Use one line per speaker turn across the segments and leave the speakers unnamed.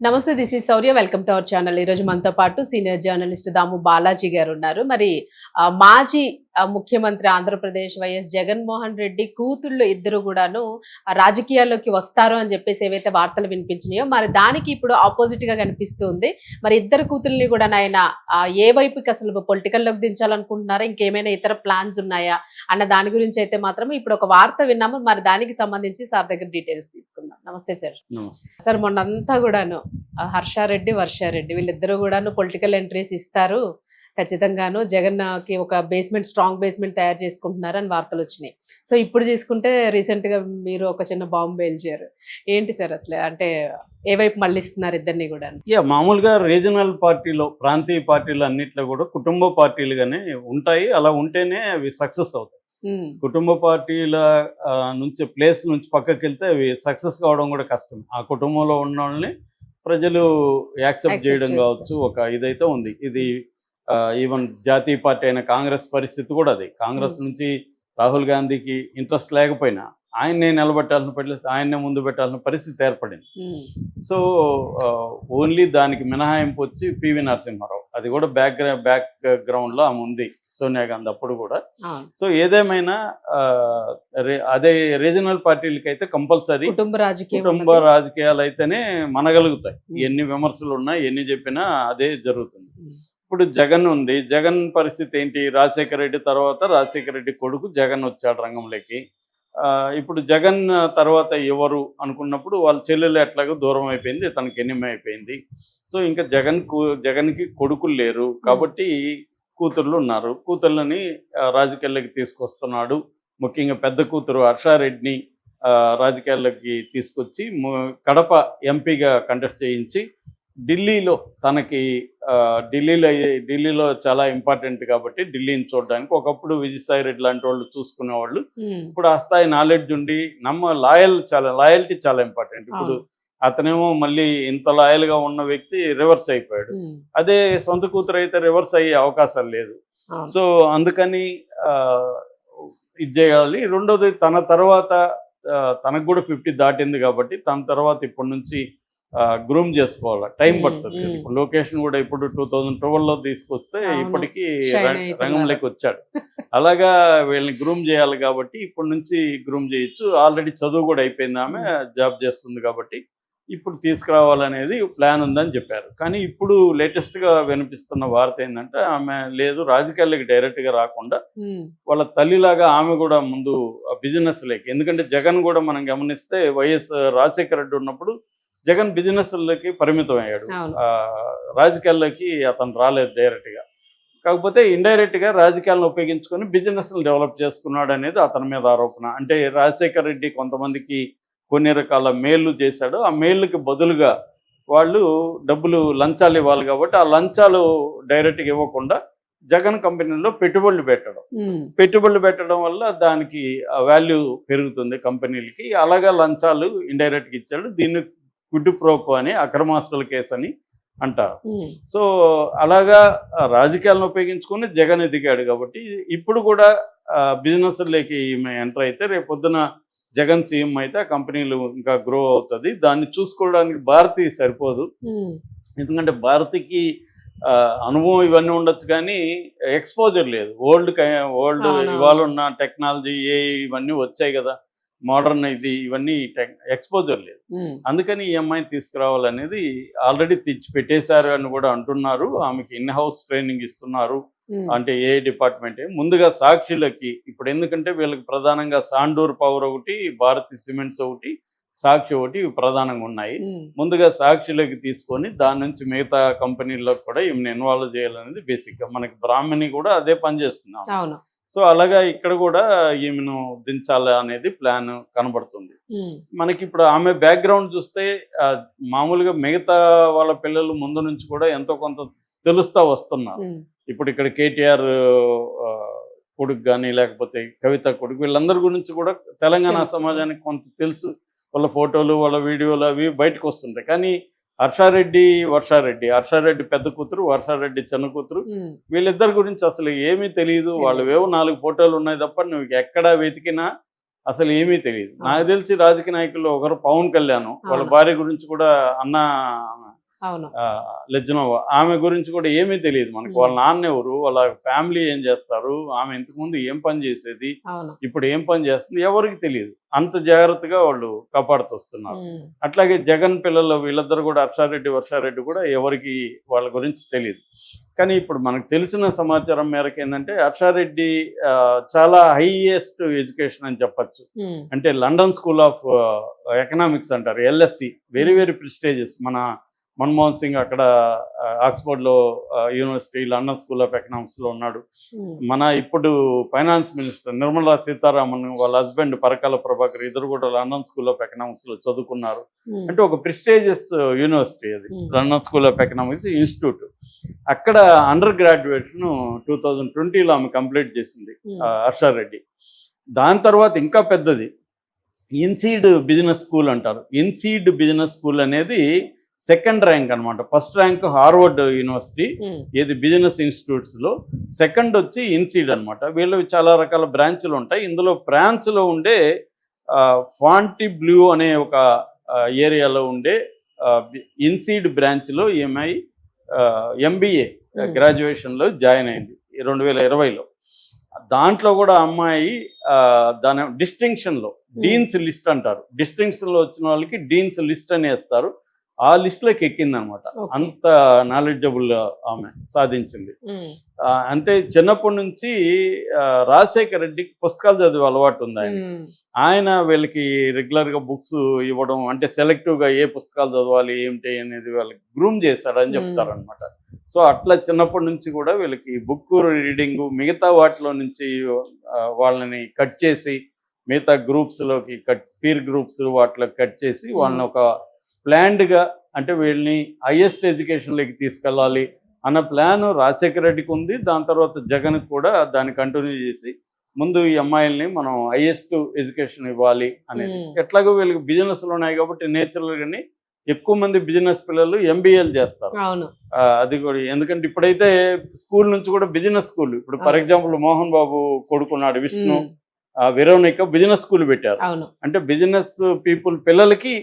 నమస్తే దిస్ ఈ Sourya welcome to our channel ఈరోజు మనతో పాటు సీనియర్ జర్నలిస్ట్ దాము బాలాజీ గారు ఉన్నారు. మరి మాజీ ముఖ్యమంత్రి ఆంధ్రప్రదేశ్ వైఎస్ జగన్మోహన్ రెడ్డి కూతుళ్ళు ఇద్దరు కూడాను రాజకీయాల్లోకి వస్తారు అని చెప్పేసి ఏవైతే వార్తలు వినిపించినాయో మరి దానికి ఇప్పుడు ఆపోజిట్గా కనిపిస్తుంది మరి ఇద్దరు కూతుల్ని కూడా ఆయన ఏ వైపుకి అసలు పొలిటికల్లోకి దించాలనుకుంటున్నారా? ఇంకేమైనా ఇతర ప్లాన్స్ ఉన్నాయా? అన్న దాని గురించి అయితే మాత్రం ఇప్పుడు ఒక వార్త విన్నాము. మరి దానికి సంబంధించి సార్ దగ్గర డీటెయిల్స్ తీసుకుందాం. నమస్తే సార్.
నమస్తే.
సార్ మొన్నంతా కూడాను హర్షారెడ్డి వర్షారెడ్డి వీళ్ళిద్దరూ కూడాను పొలిటికల్ ఎంట్రీస్ ఇస్తారు. ఖచ్చితంగాను జగన్కి ఒక బేస్మెంట్ స్ట్రాంగ్ బేస్మెంట్ తయారు చేసుకుంటున్నారు అని వార్తలు వచ్చినాయి. సో ఇప్పుడు చూసుకుంటే రీసెంట్గా మీరు ఒక చిన్న బాంబు పేల్చారు. ఏంటి సార్ అసలు? అంటే ఏ వైపు మళ్ళిస్తున్నారు ఇద్దరిని కూడా
యా మామూలుగా రీజనల్ పార్టీలో ప్రాంతీయ పార్టీలు అన్నిట్లో కూడా కుటుంబ పార్టీలుగానే ఉంటాయి. అలా ఉంటేనే అవి సక్సెస్ అవుతాయి. కుటుంబ పార్టీల నుంచి ప్లేస్ నుంచి పక్కకి వెళ్తే అవి సక్సెస్ కావడం కూడా కష్టం. ఆ కుటుంబంలో ఉన్న వాళ్ళని ప్రజలు యాక్సెప్ట్ చేయడం. కావచ్చు ఒక ఇదైతే ఉంది. ఇది ఈవెన్ జాతీయ పార్టీ అయిన కాంగ్రెస్ పరిస్థితి కూడా అది. కాంగ్రెస్ నుంచి రాహుల్ గాంధీకి ఇంట్రెస్ట్ లేకపోయినా ఆయన్నే నిలబెట్టాల్సిన పరిస్థితి ఆయన్నే ముందు పెట్టాల్సిన పరిస్థితి ఏర్పడింది. సో ఓన్లీ దానికి మినహాయింపు వచ్చి పివి నరసింహారావు. అది కూడా బ్యాక్ బ్యాక్ గ్రౌండ్లో ఆమె ఉంది సోనియా గాంధీ అప్పుడు కూడా. సో ఏదేమైనా అదే రీజనల్ పార్టీలకి అయితే కంపల్సరీ
కుటుంబ రాజకీయం
కుటుంబ. రాజకీయాలు అయితేనే మనగలుగుతాయి. ఎన్ని విమర్శలు ఉన్నా ఎన్ని చెప్పినా అదే జరుగుతుంది. ఇప్పుడు జగన్ ఉంది జగన్ పరిస్థితి ఏంటి? రాజశేఖర రెడ్డి తర్వాత రాజశేఖర రెడ్డి కొడుకు జగన్ వచ్చాడు రంగంలోకి. ఇప్పుడు జగన్ తర్వాత ఎవరు అనుకున్నప్పుడు వాళ్ళ చెల్లెలు ఎట్లాగో దూరం అయిపోయింది తనకి ఎనిమి అయిపోయింది. సో ఇంకా జగన్ జగన్కి కొడుకులు లేరు కాబట్టి కూతుర్లు ఉన్నారు. కూతుర్లని రాజకీయాల్లోకి తీసుకొస్తున్నాడు. ముఖ్యంగా పెద్ద కూతురు హర్షారెడ్డిని రాజకీయాల్లోకి తీసుకొచ్చి కడప ఎంపీగా కంటెస్ట్ చేయించి ఢిల్లీలో తనకి ఢిల్లీలో అయ్యే- ఢిల్లీలో చాలా ఇంపార్టెంట్ కాబట్టి ఢిల్లీని చూడడానికి ఒకప్పుడు విజయసాయి రెడ్డి లాంటి వాళ్ళు చూసుకునేవాళ్ళు. ఇప్పుడు ఆ స్థాయి నాలెడ్జ్ ఉండి నమ్మ లాయల్ చాలా లాయల్టీ చాలా ఇంపార్టెంట్ ఇప్పుడు. అతనేమో మళ్ళీ ఇంత లాయల్గా ఉన్న వ్యక్తి రివర్స్ అయిపోయాడు. అదే సొంత కూతురు అయితే రివర్స్ అయ్యే అవకాశం లేదు. సో అందుకని ఇది చేయాలి రెండోది తన తర్వాత తనకు కూడా ఫిఫ్టీ దాటింది కాబట్టి తన తర్వాత ఇప్పటి నుంచి గ్రూమ్ చేసుకోవాలి? టైం పడుతుంది లొకేషన్ కూడా ఇప్పుడు టూ థౌజండ్లో తీసుకొస్తే. ఇప్పటికీ. రంగంలోకి వచ్చాడు. అలాగా వీళ్ళని గ్రూమ్ చేయాలి కాబట్టి ఇప్పటి నుంచి గ్రూమ్ చేయొచ్చు. ఆల్రెడీ చదువు కూడా అయిపోయింది ఆమె జాబ్ చేస్తుంది కాబట్టి ఇప్పుడు తీసుకురావాలనేది ప్లాన్ ఉందని చెప్పారు. కానీ ఇప్పుడు లేటెస్ట్గా వినిపిస్తున్న వార్త ఏంటంటే ఆమె లేదు రాజకీయాల్లోకి డైరెక్ట్గా రాకుండా. వాళ్ళ తల్లిలాగా ఆమె కూడా ముందు బిజినెస్ లేకి ఎందుకంటే జగన్ కూడా మనం గమనిస్తే వైఎస్ రాజశేఖర రెడ్డి ఉన్నప్పుడు జగన్ బిజినెస్లకి పరిమితం అయ్యాడు రాజకీయాల్లోకి అతను రాలేదు డైరెక్ట్గా కాకపోతే ఇండైరెక్ట్గా రాజకీయాలను ఉపయోగించుకొని బిజినెస్ డెవలప్ చేసుకున్నాడు అనేది అతని మీద ఆరోపణ. అంటే రాజశేఖర రెడ్డి కొంతమందికి కొన్ని రకాల మేళ్ళు చేశాడు. ఆ మేళ్ళకి బదులుగా వాళ్ళు డబ్బులు లంచాలు ఇవ్వాలి కాబట్టి ఆ లంచాలు డైరెక్ట్గా ఇవ్వకుండా జగన్ కంపెనీలో పెట్టుబడులు పెట్టడం. పెట్టుబడులు పెట్టడం వల్ల దానికి వాల్యూ పెరుగుతుంది కంపెనీలకి. అలాగా లంచాలు ఇండైరెక్ట్గా ఇచ్చాడు. దీన్ని గుడ్డు ప్రోకో అని అక్రమాస్తుల కేసు అని అంటారు. సో అలాగా రాజకీయాలను ఉపయోగించుకొని జగన్ ఎదిగాడు కాబట్టి ఇప్పుడు కూడా బిజినెస్లోకి ఈమె ఎంటర్ అయితే రేపు పొద్దున జగన్ సీఎం అయితే ఆ కంపెనీలు ఇంకా గ్రో అవుతుంది దాన్ని చూసుకోవడానికి భారతి సరిపోదు. ఎందుకంటే భారతికి అనుభవం ఇవన్నీ ఉండొచ్చు కానీ ఎక్స్పోజర్ లేదు ఓల్డ్ ఓల్డ్. ఇవాళ ఉన్న టెక్నాలజీ ఏ ఇవన్నీ వచ్చాయి కదా మోడర్న్ ఇది ఇవన్నీ ఎక్స్పోజర్ లేదు. అందుకని ఈ అమ్మాయిని తీసుకురావాలనేది ఆల్రెడీ తెచ్చి పెట్టేశారు అని కూడా అంటున్నారు. ఆమెకి ఇన్ హౌస్ ట్రైనింగ్ ఇస్తున్నారు. అంటే ఏ డిపార్ట్మెంట్. ముందుగా సాక్షులకి ఇప్పుడు ఎందుకంటే వీళ్ళకి ప్రధానంగా సాండూర్ పవర్ ఒకటి భారతి సిమెంట్స్ ఒకటి సాక్షి ఒకటి ఇవి ప్రధానంగా ఉన్నాయి. ముందుగా సాక్షులకి తీసుకొని దాని నుంచి మిగతా కంపెనీల్లో కూడా ఈమెను ఇన్వాల్వ్ చేయాలనేది బేసిక్గా మనకి బ్రాహ్మణి కూడా అదే పని చేస్తున్నాం
అవును.
సో అలాగా ఇక్కడ కూడా ఈమెను దించాలి అనేది ప్లాన్ కనబడుతుంది. మనకి ఇప్పుడు ఆమె బ్యాక్గ్రౌండ్ చూస్తే మామూలుగా మిగతా వాళ్ళ పిల్లలు ముందు నుంచి కూడా ఎంతో కొంత తెలుస్తా వస్తున్నారు. ఇప్పుడు ఇక్కడ కేటీఆర్ కొడుకు కానీ లేకపోతే కవిత కొడుకు వీళ్ళందరి గురించి కూడా తెలంగాణ. సమాజానికి కొంత తెలుసు వాళ్ళ ఫోటోలు వాళ్ళ వీడియోలు అవి బయటకు వస్తుంటాయి కానీ హర్షారెడ్డి వర్షారెడ్డి. హర్షారెడ్డి పెద్ద కూతురు వర్షారెడ్డి చిన్న కూతురు. వీళ్ళిద్దరి గురించి అసలు ఏమీ తెలియదు. వాళ్ళవేవో నాలుగు ఫోటోలు ఉన్నాయి తప్ప నువ్వు ఎక్కడా వెతికినా అసలు ఏమీ తెలియదు. నాకు తెలిసి రాజకీయ నాయకులు ఒకరు పవన్ కళ్యాణ్. వాళ్ళ. భార్య గురించి కూడా అన్న లెజ్నోవా ఆమె గురించి కూడా ఏమీ తెలియదు మనకు. వాళ్ళ. నాన్న ఎవరు? వాళ్ళ ఫ్యామిలీ ఏం చేస్తారు? ఆమె ఇంతకుముందు ఏం పని చేసేది? ఇప్పుడు ఏం పని చేస్తుంది? ఎవరికి తెలియదు. అంత జాగ్రత్తగా వాళ్ళు కాపాడుతూ అట్లాగే జగన్ పిల్లలు వీళ్ళిద్దరు కూడా హర్షారెడ్డి వర్షారెడ్డి కూడా ఎవరికి వాళ్ళ గురించి తెలియదు. కానీ ఇప్పుడు మనకు తెలిసిన సమాచారం మేరకు ఏంటంటే హర్షారెడ్డి ఆ, చాలా హైయెస్ట్ ఎడ్యుకేషన్ అని చెప్పచ్చు. అంటే లండన్ స్కూల్ ఆఫ్ ఎకనామిక్స్ అంటారు ఎల్ఎస్సి. వెరీ వెరీ ప్రిస్టేజియస్ మన మన్మోహన్ సింగ్ అక్కడ ఆక్స్ఫర్డ్లో యూనివర్సిటీ లండన్ స్కూల్ ఆఫ్ ఎకనామిక్స్లో ఉన్నాడు.
ఉమ్,
మన ఇప్పుడు ఫైనాన్స్ మినిస్టర్ నిర్మలా సీతారామన్ వాళ్ళ హస్బెండ్ పరకాల ప్రభాకర్ ఇద్దరు కూడా లండన్ స్కూల్ ఆఫ్ ఎకనామిక్స్లో చదువుకున్నారు.
ఉమ్,
అంటే ఒక ప్రిస్టేజియస్ యూనివర్సిటీ అది.
Hmm.
London School of Economics institute. అక్కడ అండర్ గ్రాడ్యుయేషన్ టూ థౌజండ్ ట్వంటీలో ఆమె కంప్లీట్ చేసింది హర్షారెడ్డి దాని తర్వాత ఇంకా పెద్దది ఇన్సీడ్ బిజినెస్ స్కూల్ అంటారు. ఇన్సీడ్ బిజినెస్ స్కూల్ అనేది సెకండ్ ర్యాంక్ అన్నమాట. ఫస్ట్ ర్యాంక్ హార్వర్డ్ యూనివర్సిటీ ఏది బిజినెస్ ఇన్స్టిట్యూట్స్లో. సెకండ్ వచ్చి ఇన్సీడ్ అన్నమాట. వీళ్ళు చాలా రకాల బ్రాంచ్లు ఉంటాయి. ఇందులో ఫ్రాన్స్లో ఉండే ఫాంటి బ్లూ అనే ఒక ఏరియాలో ఉండే ఇన్సీడ్ బ్రాంచ్లో ఈఎంఐ ఎంబీఏ. గ్రాడ్యుయేషన్లో జాయిన్ అయింది రెండు వేల ఇరవైలో. దాంట్లో కూడా అమ్మాయి దాని డిస్టింక్షన్లో డీన్స్ లిస్ట్ అంటారు. డిస్టింక్షన్లో వచ్చిన వాళ్ళకి డీన్స్ లిస్ట్ అని వేస్తారు ఆ లిస్ట్లోకి ఎక్కిందనమాట.
Okay.
అంత నాలెడ్జబుల్ ఆమె సాధించింది. అంటే చిన్నప్పటి నుంచి రాజశేఖర రెడ్డికి పుస్తకాలు చదివే అలవాటు ఉంది ఆయన ఆయన వీళ్ళకి రెగ్యులర్గా బుక్స్ ఇవ్వడం అంటే సెలెక్టివ్గా ఏ పుస్తకాలు చదవాలి ఏమిటి అనేది వాళ్ళకి గ్రూమ్ చేశాడని చెప్తారనమాట. సో అట్లా చిన్నప్పటి నుంచి కూడా వీళ్ళకి బుక్ రీడింగ్ మిగతా వాటిలో నుంచి వాళ్ళని కట్ చేసి మిగతా గ్రూప్స్లోకి కట్ పీర్ గ్రూప్స్ వాటిలో కట్ చేసి వాళ్ళని ఒక ప్లాన్డ్గా అంటే వీళ్ళని హైయెస్ట్ ఎడ్యుకేషన్లోకి తీసుకెళ్ళాలి అన్న ప్లాన్ రాజశేఖర రెడ్డికి ఉంది. దాని తర్వాత జగన్కి కూడా దాన్ని కంటిన్యూ చేసి ముందు ఈ అమ్మాయిల్ని మనం హైయెస్ట్ ఎడ్యుకేషన్ ఇవ్వాలి అనేది.
Hmm.
ఎట్లాగో వీళ్ళకి బిజినెస్లు ఉన్నాయి కాబట్టి నేచురల్గాని ఎక్కువ మంది బిజినెస్ పిల్లలు ఎంబీఏలు చేస్తారు. అది కూడా ఎందుకంటే ఇప్పుడైతే స్కూల్ నుంచి కూడా బిజినెస్ స్కూల్ ఇప్పుడు ఫర్. ఎగ్జాంపుల్ మోహన్ బాబు కొడుకున్నాడు విష్ణు ఆ, వెరోనిక బిజినెస్ స్కూల్ పెట్టారు. అంటే బిజినెస్ పీపుల్ పిల్లలకి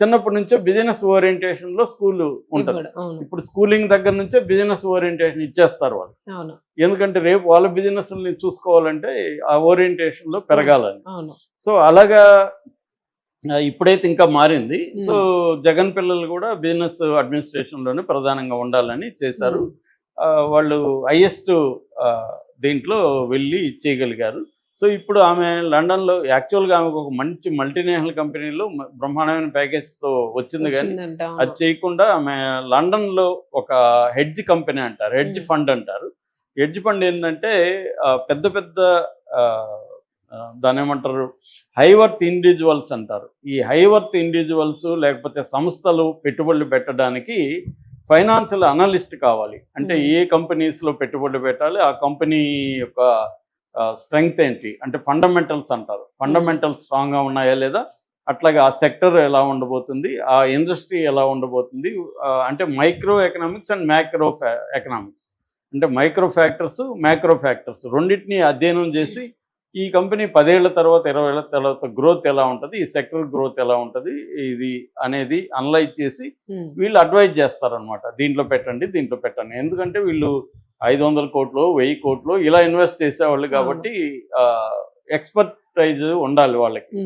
చిన్నప్పటి నుంచే బిజినెస్ ఓరియంటేషన్లో స్కూల్ ఉంటుంది.
ఇప్పుడు
స్కూలింగ్ దగ్గర నుంచే బిజినెస్ ఓరియంటేషన్ ఇచ్చేస్తారు వాళ్ళు. ఎందుకంటే రేపు వాళ్ళ బిజినెస్ చూసుకోవాలంటే ఆ ఓరియంటేషన్లో పెరగాలని. సో అలాగా ఇప్పుడైతే ఇంకా మారింది. సో జగన్ పిల్లలు కూడా బిజినెస్ అడ్మినిస్ట్రేషన్లోనే ప్రధానంగా ఉండాలని చేశారు. వాళ్ళు హైయెస్ట్ దీంట్లో వెళ్ళి చేయగలిగారు. సో ఇప్పుడు ఆమె లండన్లో యాక్చువల్గా ఆమెకు ఒక మంచి మల్టీనేషనల్ కంపెనీలో బ్రహ్మాండమైన ప్యాకేజ్తో వచ్చింది కానీ అది చేయకుండా ఆమె లండన్లో ఒక హెడ్జ్ కంపెనీ అంటారు హెడ్జ్. ఫండ్ అంటారు హెడ్జ్ ఫండ్ ఏంటంటే పెద్ద పెద్ద దాని ఏమంటారు హైవర్త్ ఇండివిజువల్స్ అంటారు ఈ హైవర్త్ ఇండివిజువల్స్ లేకపోతే సంస్థలు పెట్టుబడులు పెట్టడానికి ఫైనాన్షియల్ అనలిస్ట్ కావాలి అంటే. ఏ కంపెనీస్లో పెట్టుబడులు పెట్టాలి ఆ కంపెనీ యొక్క స్ట్రెంగ్త్ ఏంటి? అంటే ఫండమెంటల్స్ అంటారు. ఫండమెంటల్స్ స్ట్రాంగ్గా ఉన్నాయా లేదా? అట్లాగే ఆ సెక్టర్ ఎలా ఉండబోతుంది? ఆ ఇండస్ట్రీ ఎలా ఉండబోతుంది? అంటే micro economics and macro economics అంటే మైక్రో ఫ్యాక్టర్స్ మ్యాక్రో ఫ్యాక్టర్స్ రెండింటిని అధ్యయనం చేసి ఈ కంపెనీ పదేళ్ళ తర్వాత ఇరవై ఏళ్ళ తర్వాత గ్రోత్ ఎలా ఉంటుంది? ఈ సెక్టర్ గ్రోత్ ఎలా ఉంటుంది? ఇది అనేది అనలైజ్ చేసి
ఉమ్,
వీళ్ళు అడ్వైజ్ చేస్తారనమాట దీంట్లో పెట్టండి దీంట్లో పెట్టండి. ఎందుకంటే వీళ్ళు ఐదు వందల కోట్లు వెయ్యి కోట్లు ఇలా ఇన్వెస్ట్ చేసేవాళ్ళు కాబట్టి ఎక్స్పర్టైజ్ ఉండాలి వాళ్ళకి.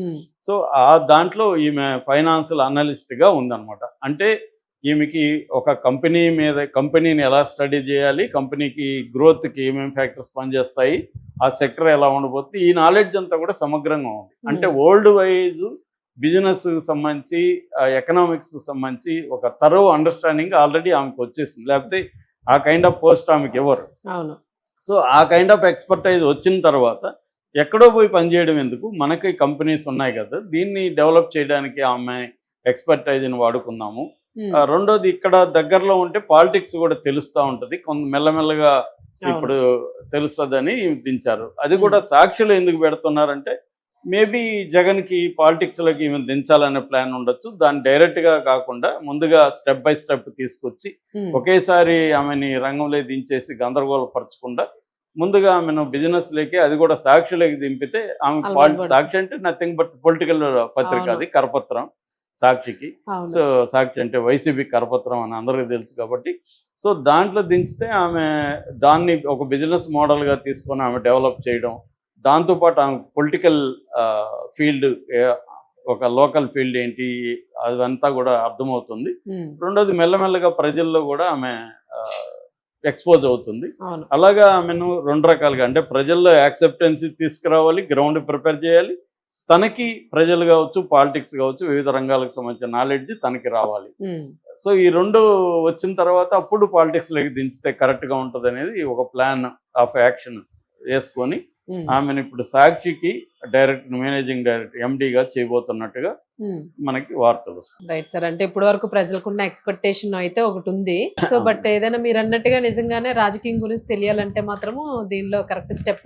సో ఆ దాంట్లో ఈమె ఫైనాన్షియల్ అనలిస్ట్గా ఉందన్నమాట. అంటే ఈమెకి ఒక కంపెనీ మీద కంపెనీని ఎలా స్టడీ చేయాలి కంపెనీకి గ్రోత్కి ఏమేమి ఫ్యాక్టర్స్ పనిచేస్తాయి ఆ సెక్టర్ ఎలా ఉండబోతుంది ఈ నాలెడ్జ్ అంతా కూడా సమగ్రంగా ఉంది. అంటే వరల్డ్ వైజ్ బిజినెస్ సంబంధించి ఎకనామిక్స్ సంబంధించి ఒక తరో అండర్స్టాండింగ్ ఆల్రెడీ ఆమెకు వచ్చేసింది. లేకపోతే ఆ కైండ్ ఆఫ్ పోస్ట్ ఆమెకి ఇవ్వరు. సో ఆ కైండ్ ఆఫ్ ఎక్స్పర్టైజ్ వచ్చిన తర్వాత ఎక్కడో పోయి పనిచేయడం ఎందుకు? మనకి కంపెనీస్ ఉన్నాయి కదా దీన్ని డెవలప్ చేయడానికి ఆమె ఎక్స్పర్టైజ్ని వాడుకుందాము. రెండోది ఇక్కడ దగ్గరలో ఉంటే పాలిటిక్స్ కూడా తెలుస్తూ ఉంటుంది. కొంత మెల్లమెల్లగా. ఇప్పుడు తెలుస్తుందని దించారు. అది కూడా సాక్షులు ఎందుకు పెడుతున్నారంటే మేబీ జగన్కి పాలిటిక్స్లోకి ఈమె దించాలనే ప్లాన్ ఉండొచ్చు. దాన్ని డైరెక్ట్గా కాకుండా ముందుగా స్టెప్ బై స్టెప్ తీసుకొచ్చి ఒకేసారి ఆమెని రంగంలో దించేసి గందరగోళపరచకుండా ముందుగా ఆమెను బిజినెస్ లేకి అది కూడా సాక్షులకి దింపితే ఆమె సాక్షి అంటే నథింగ్ బట్ పొలిటికల్ పత్రిక. అది కరపత్రం సాక్షికి. సో సాక్షి అంటే వైసీపీ కరపత్రం అని అందరికీ తెలుసు కాబట్టి. సో దాంట్లో దించితే ఆమె దాన్ని ఒక బిజినెస్ మోడల్గా తీసుకొని ఆమె డెవలప్ చేయడం దాంతోపాటు ఆమె పొలిటికల్ ఫీల్డ్ ఒక లోకల్ ఫీల్డ్ ఏంటి అదంతా కూడా అర్థమవుతుంది. రెండోది మెల్లమెల్లగా ప్రజల్లో కూడా ఆమె ఎక్స్పోజ్ అవుతుంది. అలాగా ఆమెను రెండు రకాలుగా అంటే ప్రజల్లో యాక్సెప్టెన్సీ తీసుకురావాలి గ్రౌండ్ ప్రిపేర్ చేయాలి. తనకి ప్రజలు కావచ్చు పాలిటిక్స్ కావచ్చు వివిధ రంగాలకు సంబంధించిన నాలెడ్జ్ తనకి రావాలి. సో ఈ రెండు వచ్చిన తర్వాత అప్పుడు పాలిటిక్స్లోకి దించితే కరెక్ట్గా ఉంటుంది అనేది ఒక ప్లాన్ ఆఫ్ యాక్షన్ వేసుకొని ఆమెను ఇప్పుడు సాక్షికి డైరెక్ట్ మేనేజింగ్ డైరెక్టర్ ఎండీగా చేయబోతున్నట్టుగా. మనకి వార్తలు వస్తాయి
రైట్ సార్ అంటే ఇప్పటి వరకు ప్రజలకున్న ఎక్స్పెక్టేషన్ అయితే ఒకటి ఉంది సో. బట్ ఏదైనా మీరు అన్నట్టుగా నిజంగానే రాజకీయం గురించి తెలియాలంటే మాత్రము దీనిలో కరెక్ట్ స్టెప్